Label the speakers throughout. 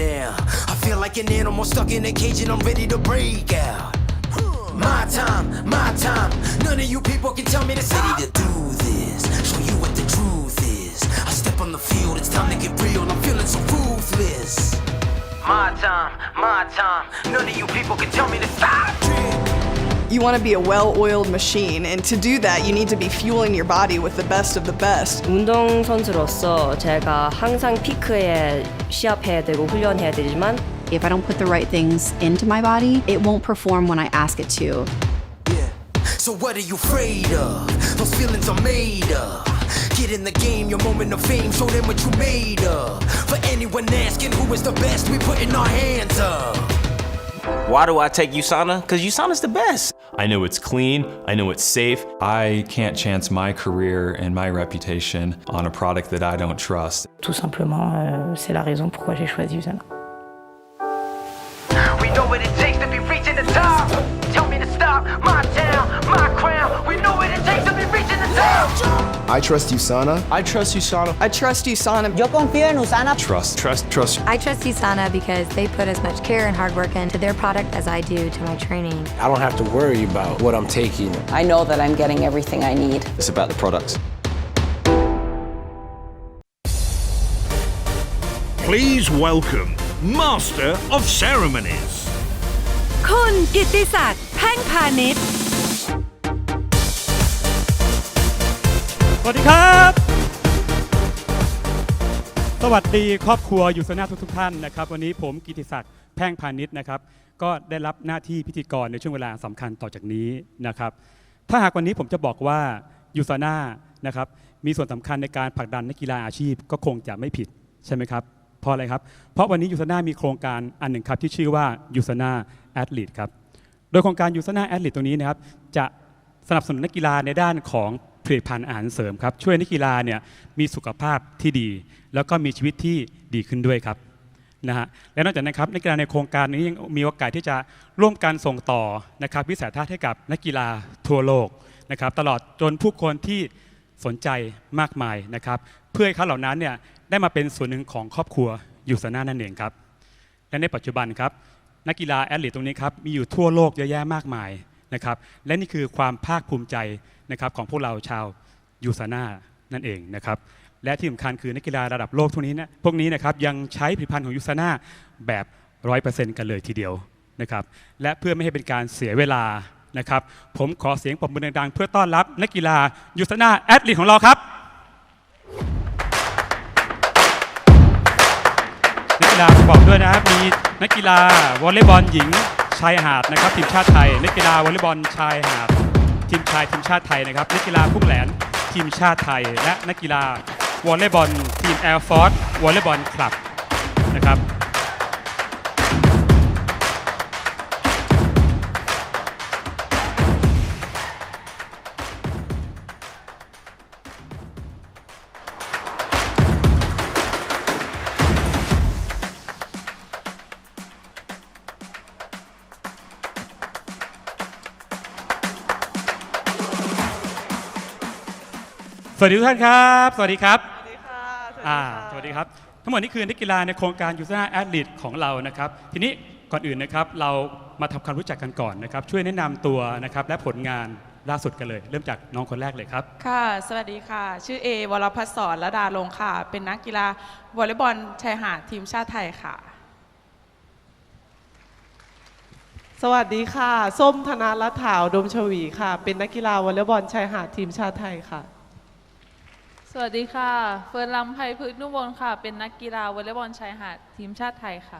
Speaker 1: now. I feel like an animal stuck in a cage and I'm ready to break out. My time, my time. None of you people can tell me to stop. Ready to do this, show you what the truth is. I step on the field, it's time to get real. I'm feeling so ruthless. My time, my time. None of you people can tell me to stop.
Speaker 2: You want to be a well oiled machine, and to do that, you need to be fueling your body with the best of the best.
Speaker 3: 운동선수로서 제가 항상 피크에 시합해야 되고 훈련해야 되지만
Speaker 4: If I don't put the right things into my body, it won't perform when I ask it to.
Speaker 1: Yeah. So what are you afraid of? Those feelings are made of. Get in the game, your moment of fame, show them what you made of. For anyone asking who is the best, we putting our hands up.
Speaker 5: Why do I take USANA? Because USANA's the best.
Speaker 6: I know it's clean, I know it's safe. I can't chance my career and my reputation on a product that I don't trust.
Speaker 7: Tout simplement, euh, c'est la raison pourquoi j'ai choisi Usana.
Speaker 1: We know what it takes to be reaching the top. Tell me to stop, my town, my crown. We know
Speaker 8: I trust USANA.
Speaker 9: I trust USANA.
Speaker 2: I trust USANA.
Speaker 10: Yo confío en Usana.
Speaker 6: Trust, trust, trust.
Speaker 11: I trust USANA because they put as much care and hard work into their product as I do to my training.
Speaker 9: I don't have to worry about what I'm taking.
Speaker 10: I know that I'm getting everything I need.
Speaker 5: It's about the products.
Speaker 12: Please welcome Master of Ceremonies.
Speaker 13: คุณกิตติศักดิ์แพ่งพาณิชย์
Speaker 14: สวัสดีครับ สวัสดีครอบครัวอยู่สนาทุกทุกท่านนะครับ วันนี้ผมกิติศักดิ์แพ่งพาณิชย์นะครับ ก็ได้รับหน้าที่พิธีกรในช่วงเวลาสำคัญต่อจากนี้นะครับ ถ้าหากวันนี้ผมจะบอกว่ายูซาน่านะครับมีส่วนสำคัญในการผลักดันนักกีฬาอาชีพก็คงจะไม่ผิดใช่ไหมครับเพราะอะไรครับ เพราะวันนี้ยูซาน่ามีโครงการอันหนึ่งครับที่ชื่อว่ายูซาน่าแอดลีดครับโดยโครงการยูซาน่าแอดลีดตรงนี้นะครับจะสนับสนุนนักกีฬาในด้านของ ผลิตภัณฑ์อาหารเสริมครับช่วยนักกีฬาเนี่ยมีสุขภาพที่ดี แล้วก็มีชีวิตที่ดีขึ้นด้วยครับนะฮะและนอกจากนั้นครับนักกีฬาในโครงการนี้ยังมีโอกาสที่จะร่วมกันส่งต่อนะครับวิสัยทัศน์ให้กับนักกีฬาทั่วโลกนะครับตลอดจนผู้คนที่สนใจมากมายนะครับ เพื่อให้เขาเหล่านั้นเนี่ยได้มาเป็นส่วนหนึ่งของครอบครัวยูซาน่านั่นเองครับและในปัจจุบันครับนักกีฬาแอดลีตตรงนี้ครับมีอยู่ทั่วโลกเยอะแยะมากมาย นะครับและนี่คือความภาคภูมิใจนะครับของพวกเราชาวยูซาน่านั่นเองนะครับและที่สำคัญคือนักกีฬาระดับโลกทุกนี้นะพวกนี้นะครับยังใช้ผลิตภัณฑ์ของยูซาน่าแบบร้อยเปอร์เซ็นต์กันเลยทีเดียวนะครับและเพื่อไม่ให้เป็นการเสียเวลานะครับผมขอเสียงปรบมือดังๆเพื่อต้อนรับนักกีฬายูซาน่าแอดลีของเราครับนักกีฬาประกอบด้วยนะครับมีนักกีฬาวอลเลย์บอลหญิง ชายหาดนะครับทีมชาติไทยนักกีฬาวอลเลย์บอลชายหาดทีมชายทีมชาติไทยนะครับนักกีฬาพุ่งแหลนทีมชาติไทย และนักกีฬาวอลเลย์บอลทีมแอร์ฟอร์สวอลเลย์บอลคลับนะครับ สวัสดีทุกท่านครับ สวัสดีครับ
Speaker 2: สวัสดีค่ะ
Speaker 14: อ่า สวัสดีครับ ทั้งหมดนี้คือนักกีฬาในโครงการยูซ่าแอดลิทของเรานะครับ ทีนี้ก่อนอื่นนะครับ เรามาทำความรู้จักกันก่อนนะครับ ช่วยแนะนำตัวนะครับ และผลงานล่าสุดกันเลย เริ่มจากน้องคนแรกเลยครับ
Speaker 15: ค่ะ สวัสดีค่ะ ชื่อเอวรพัฒน์สอนระดาลงค์ค่ะ เป็นนักกีฬาวอลเลย์บอลชายหาดทีมชาติไทยค่ะ
Speaker 16: สวัสดีค่ะ ส้มธนารัฐาวดมชวีค่ะ เป็นนักกีฬาวอลเลย์บอลชายหาดทีมชาติไทยค่ะ
Speaker 17: สวัสดีค่ะ เฟิร์นลำไพพฤกษ์นุ่มวลค่ะ เป็นนักกีฬาวอลเลย์บอลชายหาดทีมชาติไทยค่ะ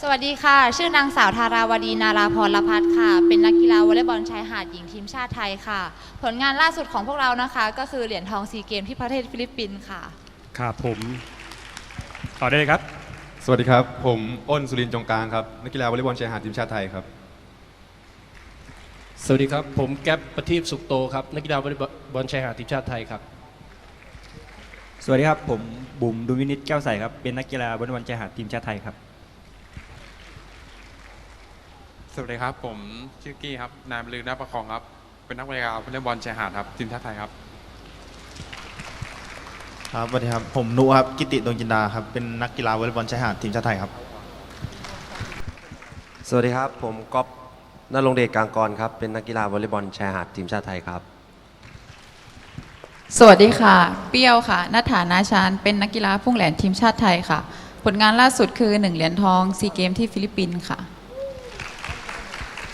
Speaker 18: สวัสดีค่ะ ชื่อนางสาวธาราวดีนาราพรละพัฒน์ค่ะ เป็นนักกีฬาวอลเลย์บอลชายหาดหญิงทีมชาติไทยค่ะ ผลงานล่าสุดของพวกเรานะคะ ก็คือเหรียญทองซีเกมที่ประเทศฟิลิปปินส์ค่ะ
Speaker 14: ครับผมต่อได้เลยครับ
Speaker 19: สวัสดีครับ ผมอ้นสุรินทร์จงกลางครับ นักกีฬาวอลเลย์บอลชายหาดทีมชาติไทยครับ
Speaker 20: สวัสดีครับ ผมแก๊ปประทีปสุขโตครับ นักกีฬาวอลเลย์บอลชายหาดทีมชาติไทยครับ
Speaker 6: สวัสดีครับ ผมบุ๋มดุลวินิตแก้วใสครับ เป็นนักกีฬาวอลเลย์บอลชายหาดทีมชาติไทยครับ
Speaker 21: สวัสดีครับ ผมชื่อกี้ครับ นายบรรลือหน้าประคองครับ เป็นนักกีฬาวอลเลย์บอลชายหาดครับ ทีมชาติไทยครับ
Speaker 8: ครับสวัสดีครับ ผมนุครับ กิติดวงจินดาครับ เป็นนักกีฬาวอลเลย์บอลชายหาดทีมชาติไทยครับ
Speaker 22: สวัสดีครับ ผมก๊อฟ นรงเดชกลางกรครับ เป็นนักกีฬาวอลเลย์บอลชายหาดทีมชาติไทยครับ
Speaker 23: สวัสดีค่ะ เปรี้ยวค่ะนัฐานาชานเป็นนักกีฬาพุ่งแหลนทีมชาติไทยค่ะ ผลงานล่าสุดคือ 1 เหรียญทองซีเกมที่ฟิลิปปินส์ค่ะ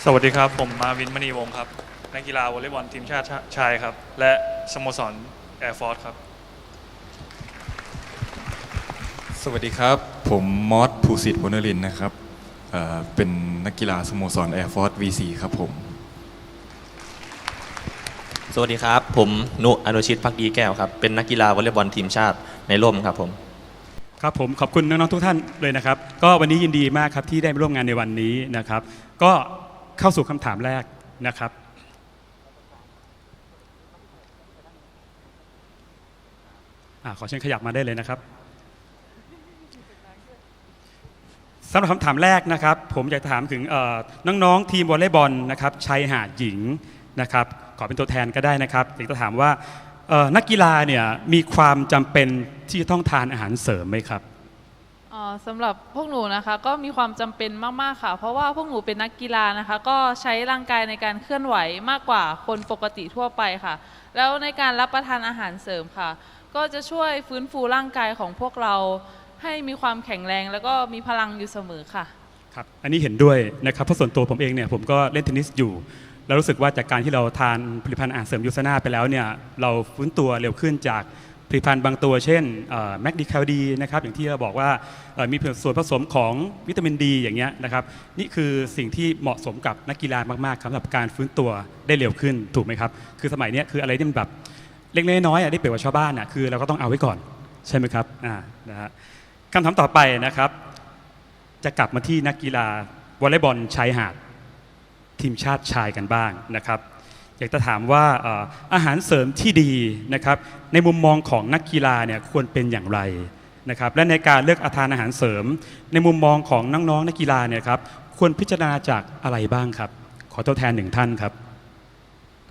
Speaker 24: สวัสดีครับ ผมมาวินมณีวงศ์ครับ นักกีฬาวอลเลย์บอลทีมชาติชายครับ และสโมสรแอร์ฟอร์สครับ
Speaker 25: สวัสดีครับ ผมมอสภูสิทธิ์วนรินทร์นะครับ เอ่อเป็นนักกีฬาสโมสร Air Force V4 ครับผม
Speaker 26: สวัสดีครับ ผมนุอนุชิตพักดีแก้วครับ เป็นนักกีฬาวอลเลย์บอลทีมชาติในร่มครับผม
Speaker 14: ครับผมขอบคุณน้องๆทุกท่านเลยนะครับ ก็วันนี้ยินดีมากครับที่ได้มาร่วมงานในวันนี้นะครับ ก็เข้าสู่คำถามแรกนะครับอ่าขอเชิญขยับมาได้เลยนะครับ สำหรับคำถามแรกนะครับ ผมอยากจะถามถึงน้องๆทีมวอลเลย์บอลนะครับชายหาดหญิงนะครับขอเป็นตัวแทนก็ได้นะครับอยากจะถามว่านักกีฬาเนี่ยมีความจำเป็นที่จะต้องทานอาหารเสริมไหมครับ
Speaker 17: สำหรับพวกหนูนะคะก็มีความจำเป็นมาก ๆ ค่ะ เพราะว่าพวกหนูเป็นนักกีฬานะคะ ก็ใช้ร่างกายในการเคลื่อนไหวมากกว่าคนปกติทั่วไปค่ะ แล้วในการรับประทานอาหารเสริมค่ะ ก็จะช่วยฟื้นฟูร่างกายของพวกเรา ให้มีความแข็งแรงแล้วก็มีพลังอยู่เสมอค่ะ
Speaker 14: ครับอันนี้เห็นด้วยนะครับเพราะส่วนตัวผมเองเนี่ยผมก็เล่นเทนนิสอยู่ แล้วรู้สึกว่าจากการที่เราทานผลิตภัณฑ์อาหารเสริมยูซานาไปแล้วเนี่ยเราฟื้นตัวเร็วขึ้นจากผลิตภัณฑ์บางตัวเช่นแมกดีคาดีนะครับอย่างที่เราบอกว่ามีส่วนผสมของวิตามินดีอย่างเงี้ยนะครับนี่คือสิ่งที่เหมาะสมกับนักกีฬามากๆครับสำหรับการฟื้นตัวได้เร็วขึ้นถูกไหมครับคือสมัยนี้คืออะไรที่มันแบบเล็กๆน้อยๆอะได้เปรียบกว่าชาวบ้านอะคือเราก็ต้องเอาไว้ก่อนใช่ไหมครับอ่านะฮะ คำถามต่อไปนะครับ จะกลับมาที่นักกีฬาวอลเลย์บอลชายหาดทีมชาติชายกันบ้างนะครับ อยากจะถามว่าเอ่ออาหารเสริมที่ดีนะครับ ในมุมมองของนักกีฬาเนี่ยควรเป็นอย่างไรนะครับ และในการเลือกอาทานอาหารเสริม ในมุมมองของน้องๆนักกีฬาเนี่ยครับควรพิจารณาจากอะไรบ้างครับ ขอตัวแทนหนึ่งท่านครับ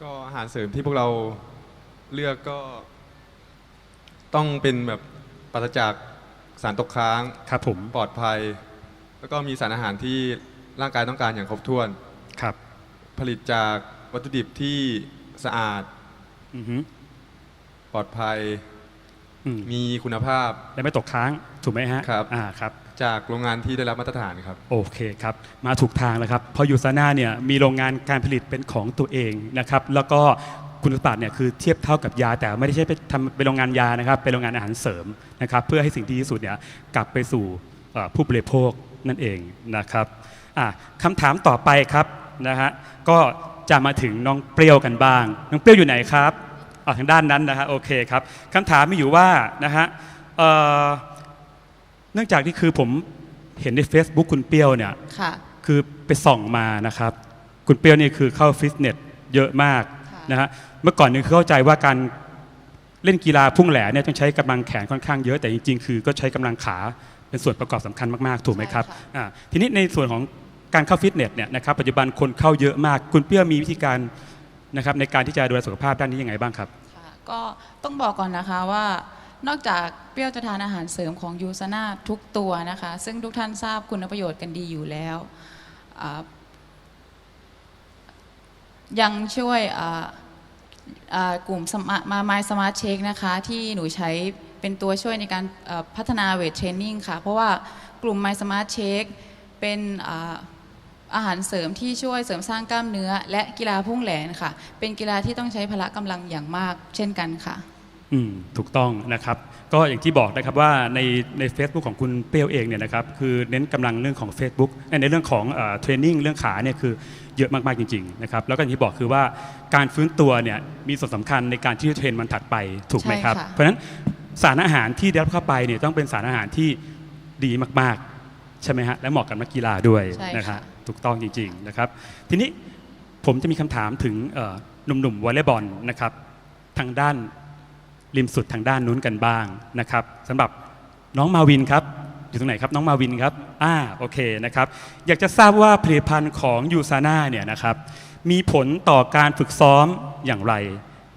Speaker 19: ก็อาหารเสริมที่พวกเราเลือกก็ ต้องเป็นแบบปราศจาก สารตกค้าง
Speaker 14: ครับผม
Speaker 19: ปลอดภัย แล้วก็มีสารอาหารที่ร่างกายต้องการอย่างครบถ้วน
Speaker 14: ครับ
Speaker 19: ผลิตจากวัตถุดิบที่สะอาด
Speaker 14: อือฮึ
Speaker 19: ปลอดภัย
Speaker 14: อืม
Speaker 19: มีคุณภาพ
Speaker 14: และไม่ตกค้างถูกไหมฮะ
Speaker 19: ครับ
Speaker 14: อ่าครับ
Speaker 19: จากโรงงานที่ได้รับมาตรฐานครับ
Speaker 14: โอเคครับ มาถูกทางแล้วครับเพราะยูซาน่าเนี่ยมีโรงงานการผลิตเป็นของตัวเองนะครับ แล้วก็ คุณสมบัติเนี่ยคือเทียบเท่ากับยาแต่ไม่ได้ใช่ไปทำเป็นโรงงานยานะครับเป็นโรงงานอาหารเสริมนะครับเพื่อให้สิ่งที่ดีที่สุดเนี่ยกลับไปสู่เอ่อผู้บริโภคนั่นเองนะครับอะคำถามต่อไปครับนะฮะก็จะมาถึงน้องเปรี้ยวกันบ้าง น้องเปรี้ยวอยู่ไหนครับอ๋อทางด้านนั้นนะฮะโอเคครับคำถามมีอยู่ว่านะฮะเอ่อเนื่องจากที่คือผมเห็นใน Facebook คุณเปรี้ยวเนี่ย
Speaker 23: ค่ะ
Speaker 14: คือไปส่องมานะครับ คุณเปรี้ยวนี่คือเข้าฟิตเนสเยอะมาก นะฮะเมื่อก่อนนี่คือเข้าใจว่าการเล่นกีฬาพุ่งแหลเนี่ยต้องใช้กำลังแขนค่อนข้างเยอะแต่จริงๆ คือก็ใช้กำลังขาเป็นส่วนประกอบสำคัญมากๆ ถูกไหมครับอ่าทีนี้ในส่วนของการเข้าฟิตเนสเนี่ยนะครับปัจจุบันคนเข้าเยอะมากคุณเปรี้ยวมีวิธีการนะครับในการที่จะดูแลสุขภาพด้านนี้ยังไงบ้างครับ
Speaker 23: ก็ต้องบอกก่อนนะคะว่านอกจากเปรี้ยวจะทานอาหารเสริมของยูซาน่าทุกตัวนะคะ ซึ่งทุกท่านทราบคุณประโยชน์กันดีอยู่แล้วอ่า ยังช่วยกลุ่มมามา My Smart Shake นะคะ ที่หนูใช้เป็นตัวช่วยในการพัฒนาเวทเทรนนิ่งค่ะ เพราะว่ากลุ่ม My Smart Shake เป็นอาหารเสริมที่ช่วยเสริมสร้างกล้ามเนื้อ และกีฬาพุ่งแหลนค่ะ เป็นกีฬาที่ต้องใช้พละกำลังอย่างมาก เช่นกันค่ะ
Speaker 14: อืม ถูกต้องนะครับ ก็อย่างที่บอกนะครับว่าในใน Facebook ของคุณเปรี้ยวเองเนี่ยนะครับคือเน้นกำลังเรื่องของ Facebook เอ่อในเรื่องของเทรนนิ่งเรื่องขาเนี่ยคือเยอะมากๆจริงๆนะครับแล้วก็อย่างที่บอกคือว่าการฟื้นตัวเนี่ยมีส่วนสำคัญในการที่จะเทรนมันถัดไปถูกไหมครับ
Speaker 23: ใช่ค่ะ
Speaker 14: เพราะฉะนั้นสารอาหารที่ได้รับเข้าไปเนี่ยต้องเป็นสารอาหารที่ดีมากๆใช่ไหมฮะและเหมาะกับนักกีฬาด้วย
Speaker 23: ใช่ค่ะ
Speaker 14: นะครับถูกต้องจริงๆนะครับทีนี้ผมจะมีคำถามถึงเอ่อหนุ่มๆวอลเลย์บอลนะครับทางด้าน ริมสุดทางด้านนู้นกันบ้างนะครับสำหรับน้องมาวินครับอยู่ตรงไหนครับน้องมาวินครับอ่าโอเคนะครับอยากจะทราบว่าผลิตภัณฑ์ของยูซาน่าเนี่ยนะครับมีผลต่อการฝึกซ้อมอย่างไร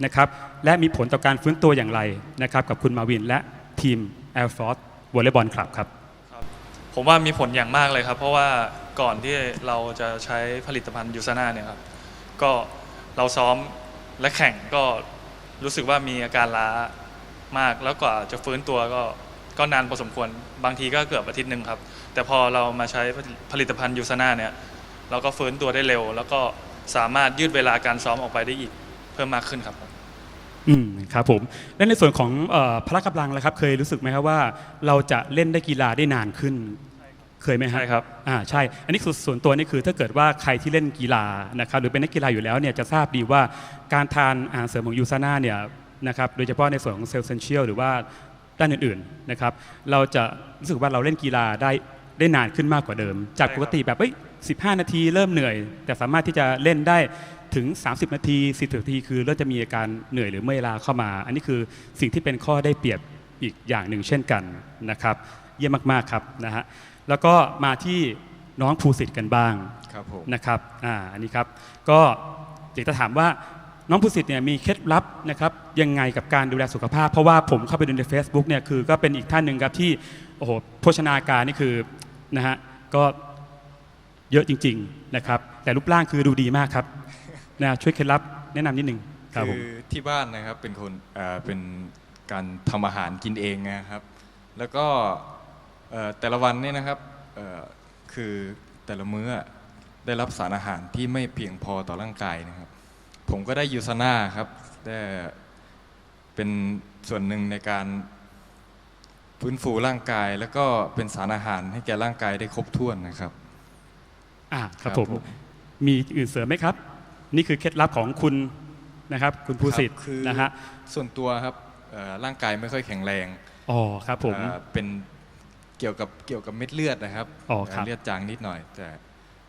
Speaker 14: นะครับและมีผลต่อการฟื้นตัวอย่างไรนะครับกับคุณมาวินและทีม Air Force Volleyball Club ครับ
Speaker 24: ผมว่ามีผลอย่างมากเลยครับ เพราะว่าก่อนที่เราจะใช้ผลิตภัณฑ์ยูซาน่าเนี่ยครับก็เราซ้อมและแข่งก็ รู้สึกว่ามีอาการล้ามาก แล้วกว่าจะฟื้นตัวก็ก็นานพอสมควร บางทีก็เกือบอาทิตย์หนึ่งครับ แต่พอเรามาใช้ผลิตภัณฑ์ยูซาน่าเนี่ย เราก็ฟื้นตัวได้เร็ว แล้วก็สามารถยืดเวลาการซ้อมออกไปได้อีกเพิ่มมากขึ้นครับ
Speaker 14: อืมครับผม และในส่วนของเออพละกำลังล้วครับ เคยรู้สึกไหมครับว่า เราจะเล่นได้กีฬาได้นานขึ้น เคยไหมฮะ
Speaker 24: ใช่ครับ
Speaker 14: อ่าใช่ อันนี้ส่วนส่วนตัวนี่คือถ้าเกิดว่าใครที่เล่นกีฬานะครับหรือเป็นนักกีฬาอยู่แล้วเนี่ยจะทราบดีว่าการทานอาหารเสริมของยูซาน่าเนี่ยนะครับโดยเฉพาะในส่วนของเซลล์เซนเชียลหรือว่าด้านอื่นๆนะครับเราจะรู้สึกว่าเราเล่นกีฬาได้ได้นานขึ้นมากกว่าเดิม จากปกติแบบเอ้ย15นาทีเริ่มเหนื่อย แต่สามารถที่จะเล่นได้ถึง 30 นาที40นาทีคือเริ่มจะมีอาการเหนื่อยหรือเมื่อยล้าเข้ามา อันนี้คือสิ่งที่เป็นข้อได้เปรียบอีกอย่างหนึ่งเช่นกันนะครับ เยี่ยมมากๆครับนะฮะ แล้วก็มาที่น้องภูสิทธิ์กันบ้าง
Speaker 25: ครับผม
Speaker 14: นะครับอ่าอันนี้ครับก็อยากจะถามว่าน้องภูสิทธิ์เนี่ยมีเคล็ดลับนะครับยังไงกับการดูแลสุขภาพ เพราะว่าผมเข้าไปดูใน Facebook เนี่ยคือก็เป็นอีกท่านหนึ่งครับที่โอ้โหโภชนาการนี่คือนะฮะก็เยอะจริง ๆนะครับ แต่รูปร่างคือดูดีมากครับนะช่วยเคล็ดลับแนะนำนิดนึงครับผม
Speaker 25: คือที่บ้านนะครับเป็นคนเอ่อเป็นการทำอาหารกินเองนะครับ แล้วก็เอ่อ แต่ละวันเนี่ยนะครับเอ่อคือแต่ละมื้อได้รับสารอาหารที่ไม่เพียงพอต่อร่างกายนะครับ ผมก็ได้ยูซาน่าครับได้เป็นส่วนหนึ่งในการฟื้นฟูร่างกายแล้วก็เป็นสารอาหารให้แก่ร่างกายได้ครบถ้วนนะครับ
Speaker 14: อ่าครับ
Speaker 25: ครับ
Speaker 14: ผม
Speaker 25: ผม
Speaker 14: มีอื่นเสริมไหมครับ นี่คือเคล็ดลับของคุณนะครับ คุณภูสิทธิ์
Speaker 25: ครับคือ
Speaker 14: นะฮะ
Speaker 25: ส่วนตัวครับเอ่อร่างกายไม่ค่อยแข็งแรง
Speaker 14: อ๋อครับผม
Speaker 25: เอ่อเป็น เกี่ยวกับเกี่ยวกับเม็ดเลือดนะครับ
Speaker 14: อ๋อครับ
Speaker 25: เลือดจางนิดหน่อย แต่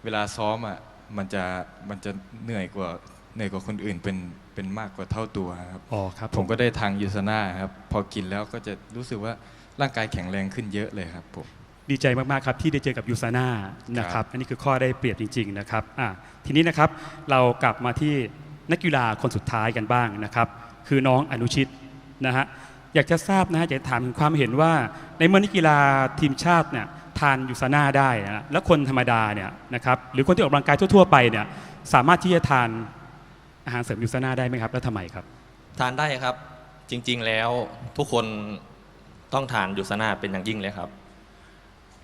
Speaker 25: เวลาซ้อมอะมันจะมันจะเหนื่อยกว่าเหนื่อยกว่าคนอื่นเป็นเป็นมากกว่าเท่าตัวครับ
Speaker 14: อ๋อครับ
Speaker 25: ผมก็ได้ทางยูซาน่าครับ พอกินแล้วก็จะรู้สึกว่าร่างกายแข็งแรงขึ้นเยอะเลยครับผม
Speaker 14: ดีใจมาก ๆ ครับ ที่ได้เจอกับยูซาน่านะครับอันนี้คือข้อได้เปรียบจริง ๆ นะครับอะทีนี้นะครับเรากลับมาที่นักกีฬาคนสุดท้ายกันบ้างนะครับ คือน้องอนุชิตนะฮะ อยากจะทราบนะฮะอยากจะถามถึงความเห็นว่า ในเมื่อนักกีฬาทีมชาติเนี่ยทานยูซาน่าได้นะแล้วคนธรรมดาเนี่ยนะครับหรือคนที่ออกกำลังกายทั่วๆไปเนี่ยสามารถที่จะทานอาหารเสริมยูซาน่าได้ไหมครับ แล้วทำไมครับ
Speaker 26: ทานได้ครับจริง ๆแล้วทุกคนต้องทานยูซาน่าเป็นอย่างยิ่งเลยครับ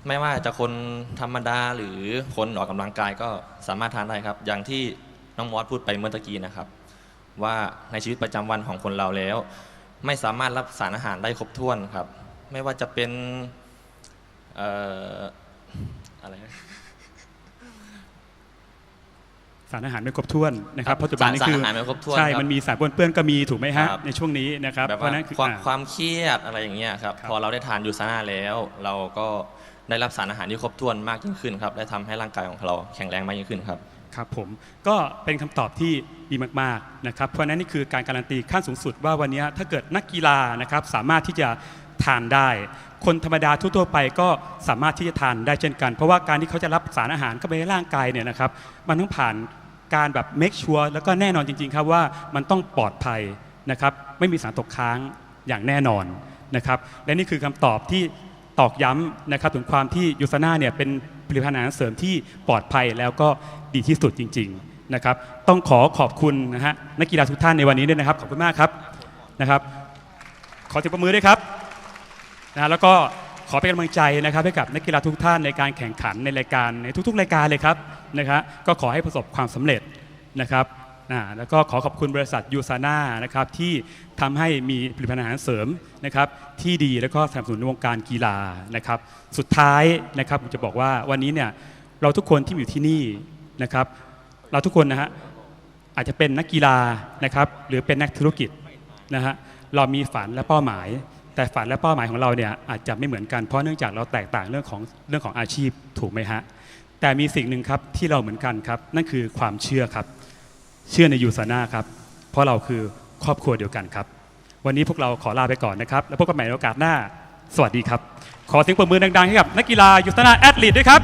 Speaker 26: ไม่ว่าจะคนธรรมดาหรือคนออกกำลังกายก็สามารถทานได้ครับ อย่างที่น้องมอสพูดไปเมื่อตะกี้นะครับ ว่าในชีวิตประจำวันของคนเราแล้ว ไม่สามารถรับสารอาหารได้ครบถ้วนครับ ไม่ว่าจะเป็นเอ่ออะไรนะ
Speaker 14: สารอาหารไม่ครบถ้วนนะครับ
Speaker 26: ครับ
Speaker 14: ปัจจุบันนี้คือ
Speaker 26: สารอาหารไม่ครบถ้วน
Speaker 14: ใช่
Speaker 26: ครับ
Speaker 14: มันมีสารปนเปื้อนก็มีถูกไหมฮะ
Speaker 26: ครับ
Speaker 14: ในช่วงนี้นะครับ
Speaker 26: แบบ
Speaker 14: เพราะ
Speaker 26: ว่า
Speaker 14: ฉะนั้นคือ
Speaker 26: ความ
Speaker 14: อ่า
Speaker 26: ความเครียดอะไรอย่างเงี้ยครับพอเราได้ทานยูซาน่าแล้ว เราก็ได้รับสารอาหารที่ครบถ้วนมากยิ่งขึ้นครับและทำให้ร่างกายของเราแข็งแรงมากยิ่งขึ้นครับ
Speaker 14: ครับผมก็เป็นคำตอบที่ดีมากๆนะครับเพราะฉะนั้นนี่คือการการันตีขั้นสูงสุดว่าวันนี้ถ้าเกิดนักกีฬานะครับสามารถที่จะทานได้ คนธรรมดาทั่วๆไปก็สามารถที่จะทานได้เช่นกัน เพราะว่าการที่เขาจะรับสารอาหารเข้าไปในร่างกายเนี่ยนะครับมันต้องผ่านการแบบ make sure แล้วก็แน่นอนจริงๆครับว่ามันต้องปลอดภัยนะครับไม่มีสารตกค้างอย่างแน่นอนนะครับและนี่คือคำตอบที่ ตอกย้ำนะครับถึงความที่ยูซาน่าเนี่ยเป็นผลิตภัณฑ์อาหารเสริมที่ปลอดภัยแล้วก็ดีที่สุดจริงๆนะครับต้องขอขอบคุณนะฮะนักกีฬาทุกท่านในวันนี้ด้วยนะครับ ขอบคุณมากครับนะครับ ขอเสียงปรบมือด้วยครับนะแล้วก็ขอเป็นกำลังใจนะครับให้กับนักกีฬาทุกท่านในการแข่งขันในรายการในทุกๆ รายการเลยครับนะครับก็ขอให้ประสบความสำเร็จนะครับ แล้วก็ขอขอบคุณบริษัทยูซาน่านะครับที่ทำให้มีผลิตภัณฑ์อาหารเสริมนะครับที่ดีแล้วก็สนับสนุนในวงการกีฬานะครับสุดท้ายนะครับผมจะบอกว่าวันนี้เนี่ยเราทุกคนที่อยู่ที่นี่นะครับเราทุกคนนะฮะอาจจะเป็นนักกีฬานะครับหรือเป็นนักธุรกิจนะฮะเรามีฝันและเป้าหมาย แต่ฝันและเป้าหมายของเราเนี่ยอาจจะไม่เหมือนกันเพราะเนื่องจากเราแตกต่างเรื่องของเรื่องของอาชีพถูกไหมฮะแต่มีสิ่งหนึ่งครับที่เราเหมือนกันครับนั่นคือความเชื่อครับ เชื่อในยูซาน่าครับ เพราะเราคือครอบครัวเดียวกันครับ วันนี้พวกเราขอลาไปก่อนนะครับ แล้วพบกันใหม่ในโอกาสหน้า สวัสดีครับ ขอเสียงปรบมือดังๆให้กับนักกีฬายูซาน่าแอดลีดด้วยครับ